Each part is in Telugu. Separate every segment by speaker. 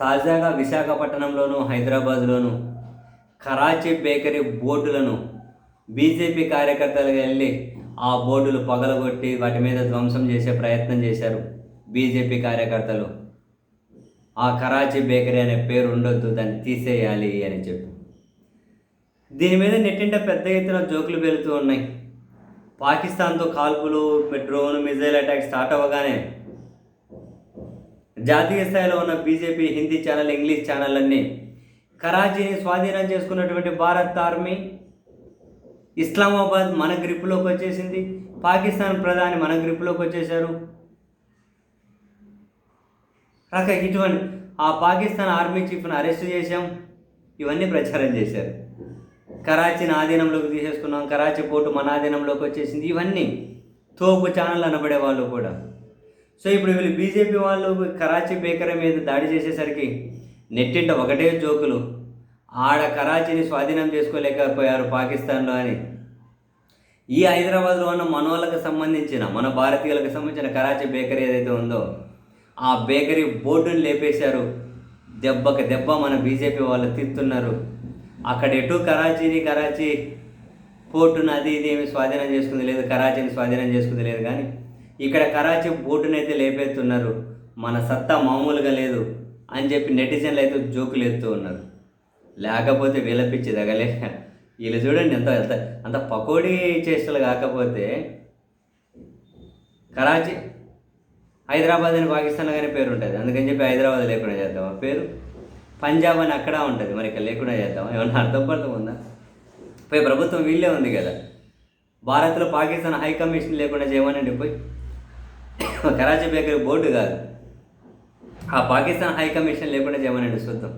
Speaker 1: తాజాగా విశాఖపట్నంలోను హైదరాబాద్లోను కరాచీ బేకరీ బోర్డులను బీజేపీ కార్యకర్తలు వెళ్ళి ఆ బోర్డులు పగలగొట్టి వాటి మీద ధ్వంసం చేసే ప్రయత్నం చేశారు బీజేపీ కార్యకర్తలు. ఆ కరాచీ బేకరీ అనే పేరు ఉండొద్దు దాన్ని తీసేయాలి అని చెప్పి. దీని మీద నెట్టింట పెద్ద ఎత్తున జోకులు వెళుతూ ఉన్నాయి. పాకిస్తాన్తో కాల్పులు డ్రోన్ మిజైల్ అటాక్ స్టార్ట్ అవ్వగానే జాతీయ స్థాయిలో ఉన్న బీజేపీ హిందీ ఛానల్ ఇంగ్లీష్ ఛానళ్ళన్నీ కరాచీని స్వాధీనం చేసుకున్నటువంటి భారత్ ఆర్మీ ఇస్లామాబాద్ మన గ్రిప్లోకి వచ్చేసింది. పాకిస్తాన్ ప్రధాని మన గ్రిప్లోకి వచ్చేశారు. రక ఇటువంటి ఆ పాకిస్తాన్ ఆర్మీ చీఫ్ను అరెస్ట్ చేశాం. ఇవన్నీ ప్రచారం చేశారు. కరాచీని ఆధీనంలోకి తీసేసుకున్నాం. కరాచీ పోర్టు మన ఆధీనంలోకి వచ్చేసింది. ఇవన్నీ తోపు ఛానల్ అనబడే వాళ్ళు కూడా. సో ఇప్పుడు వీళ్ళు బీజేపీ వాళ్ళు కరాచీ బేకరీ మీద దాడి చేసేసరికి నెట్టింట ఒకటే జోకులు. ఆడ కరాచీని స్వాధీనం చేసుకోలేకపోయారు పాకిస్తాన్లో అని. ఈ హైదరాబాద్లో ఉన్న మనోళ్ళకి సంబంధించిన మన భారతీయులకు సంబంధించిన కరాచీ బేకరీ ఏదైతే ఉందో ఆ బేకరీ బోర్డుని లేపేశారు. దెబ్బకి దెబ్బ మన బీజేపీ వాళ్ళు తిత్తున్నారు. అక్కడ ఎటు కరాచీని కరాచీ పోర్టును అది ఇది ఏమి స్వాధీనం చేసుకుంది లేదు కరాచీని స్వాధీనం చేసుకుంది లేదు కానీ ఇక్కడ కరాచీ బోర్డునైతే లేపేస్తున్నారు. మన సత్తా మామూలుగా లేదు అని చెప్పి నెటిజన్లు అయితే జోకులు ఎత్తూ ఉన్నారు. లేకపోతే విలపించి తగలే. వీళ్ళు చూడండి ఎంత ఎంత అంత పకోడీ చేష్టలు కాకపోతే కరాచీ హైదరాబాద్ అని పాకిస్తాన్లో కానీ పేరు ఉంటుంది. అందుకని చెప్పి హైదరాబాద్ లేకుండా చేద్దామా? పేరు? పంజాబ్ అని అక్కడ ఉంటుంది. మరి ఇక్కడ లేకుండా చేద్దామా? ఏమన్నా అర్థం పర్థం ఉందా? పోయి ప్రభుత్వం వీళ్ళే ఉంది కదా. భారత్లో పాకిస్తాన్ హై కమిషన్ లేకుండా చేయమనండి పోయి. కరాచీ బేకరీ బోర్డు కాదు. ఆ పాకిస్తాన్ హై కమిషన్ లేకుండా చేయమనండి చూద్దాం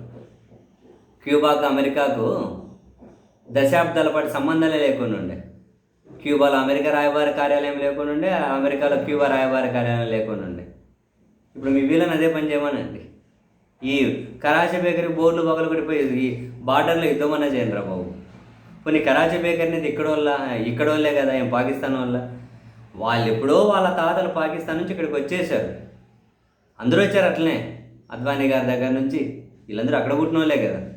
Speaker 1: క్యూబాకు అమెరికాకు దశాబ్దాల పాటు సంబంధాలే లేకుండా ఉండే. క్యూబాలో అమెరికా రాయబారి కార్యాలయం లేకుండా ఉండే అమెరికాలో క్యూబా రాయబారి కార్యాలయం లేకుండా ఉండే. ఇప్పుడు మీ వీళ్ళని అదే పని చేయమనండి. ఈ కరాచీ బేకరీ బోర్డులు పగలు కొట్టిపోయి ఈ బార్డర్లో యుద్ధమన్నా చేయండి రా బాబు. కొన్ని కరాచీ బేకరీ అనేది ఇక్కడ వాళ్ళ ఇక్కడ వాళ్ళే కదా ఏం పాకిస్తాన్ వాళ్ళ? వాళ్ళు ఎప్పుడో వాళ్ళ తాతలు పాకిస్తాన్ నుంచి ఇక్కడికి వచ్చేసారు అందరూ వచ్చారు అట్లనే. అద్వానీ గారి దగ్గర నుంచి. వీళ్ళందరూ అక్కడ పుట్టిన వాళ్ళే కదా.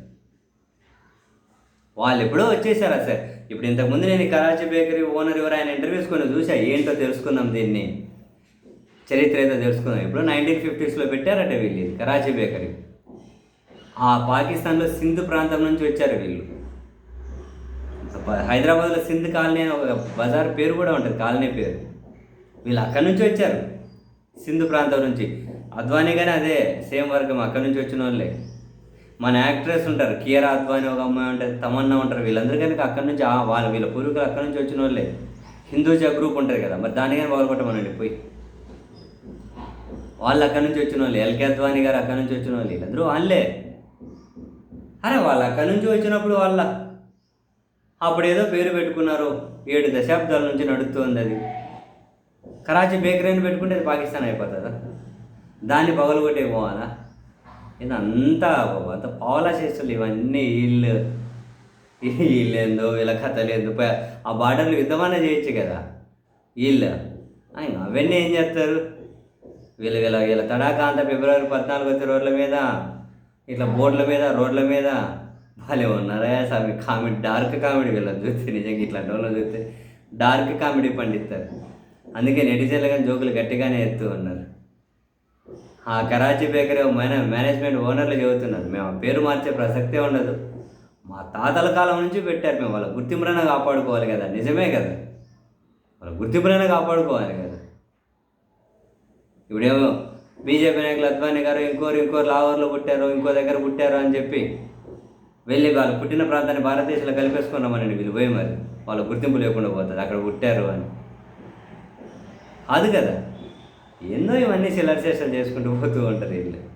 Speaker 1: వాళ్ళు ఎప్పుడో వచ్చేసారా సార్. ఇప్పుడు ఇంతకుముందు నేను కరాచీ బేకరీ ఓనర్ ఎవరు ఆయన ఇంటర్వ్యూస్ కొన్ని చూసా ఏంటో తెలుసుకుందాం దీన్ని. చరిత్ర ఏదో తెలుసుకుందాం. ఇప్పుడు నైన్టీన్ ఫిఫ్టీస్లో పెట్టారట వీళ్ళు కరాచీ బేకరీ. ఆ పాకిస్తాన్లో సింధు ప్రాంతం నుంచి వచ్చారు వీళ్ళు. హైదరాబాద్లో సింధ్ కాలనీ అని ఒక బజార్ పేరు కూడా ఉంటుంది కాలనీ పేరు. వీళ్ళు అక్కడి నుంచి వచ్చారు సింధు ప్రాంతం నుంచి. అద్వానీ కానీ అదే సేమ్ వర్గం అక్కడి నుంచి వచ్చిన వాళ్ళే. మన యాక్ట్రెస్ ఉంటారు కియరా అద్వానీ ఒక అమ్మాయి ఉంటుంది తమన్నా ఉంటారు వీళ్ళందరూ కనుక అక్కడి నుంచి వాళ్ళు వాళ్ళ వీళ్ళ పూర్వీకులు అక్కడి నుంచి వచ్చిన వాళ్ళే. హిందూజా గ్రూప్ ఉంటుంది కదా మరి దాన్ని కానీ పగలగొట్టమనండి పోయి. వాళ్ళు అక్కడి నుంచి వచ్చిన వాళ్ళు ఎల్కే అద్వానీ గారు అక్కడి నుంచి వచ్చిన వాళ్ళు వీళ్ళందరూ వాళ్ళే. అరే వాళ్ళు అక్కడి నుంచి వచ్చినప్పుడు వాళ్ళ అప్పుడు ఏదో పేరు పెట్టుకున్నారు. ఏడు దశాబ్దాల నుంచి నడుస్తుంది అది. కరాచీ బేకరీని పెట్టుకుంటే అది పాకిస్తాన్ అయిపోతుందా? దాన్ని పగలగొట్టే పోవాలా? ఇదంతా అంత పావలా చేస్తులు ఇవన్నీ వీళ్ళు వీళ్ళేందో వీళ్ళ కథలేందో. ప- ఆ బార్డర్లు యుద్ధమన్నా చేయొచ్చు కదా. వీళ్ళు ఆయన అవన్నీ ఏం చేస్తారు? వీళ్ళు వీళ్ళ వీళ్ళ తడాకా అంతా ఫిబ్రవరి పద్నాలుగు వచ్చే రోడ్ల మీద ఇట్లా బోర్డుల మీద రోడ్ల మీద. భలే ఉన్నారా స్వామి? కామెడీ డార్క్ కామెడీ వీళ్ళని చూస్తే నిజంగా ఇట్లాంటి వాళ్ళని చూస్తే డార్క్ కామెడీ పండిస్తారు. అందుకే నెటిజన్లు కానీ జోకులు గట్టిగానే ఎత్తూ ఉన్నారు. ఆ కరాచీ బేకరీ మేనే మేనేజ్మెంట్ ఓనర్లు చెబుతున్నారు మేము పేరు మార్చే ప్రసక్తే ఉండదు. మా తాతల కాలం నుంచి పెట్టారు మేము వాళ్ళ గుర్తింపునైనా కాపాడుకోవాలి కదా నిజమే కదా? వాళ్ళ గుర్తింపునైనా కాపాడుకోవాలి కదా? ఇప్పుడేమో బీజేపీ నాయకులు అద్వానీ గారు ఇంకోరు ఇంకోరు లావర్లో పుట్టారు ఇంకో దగ్గర పుట్టారు అని చెప్పి వెళ్ళి వాళ్ళు పుట్టిన ప్రాంతాన్ని భారతదేశంలో కలిపేసుకున్నామని వీళ్ళు. పోయి మరి వాళ్ళ గుర్తింపు లేకుండా పోతుంది అక్కడ పుట్టారు అని. అది కదా. ఎన్నో ఇవన్నీ శిలాశేషాలు చేసుకుంటూ పోతూ ఉంటారు వీళ్ళు.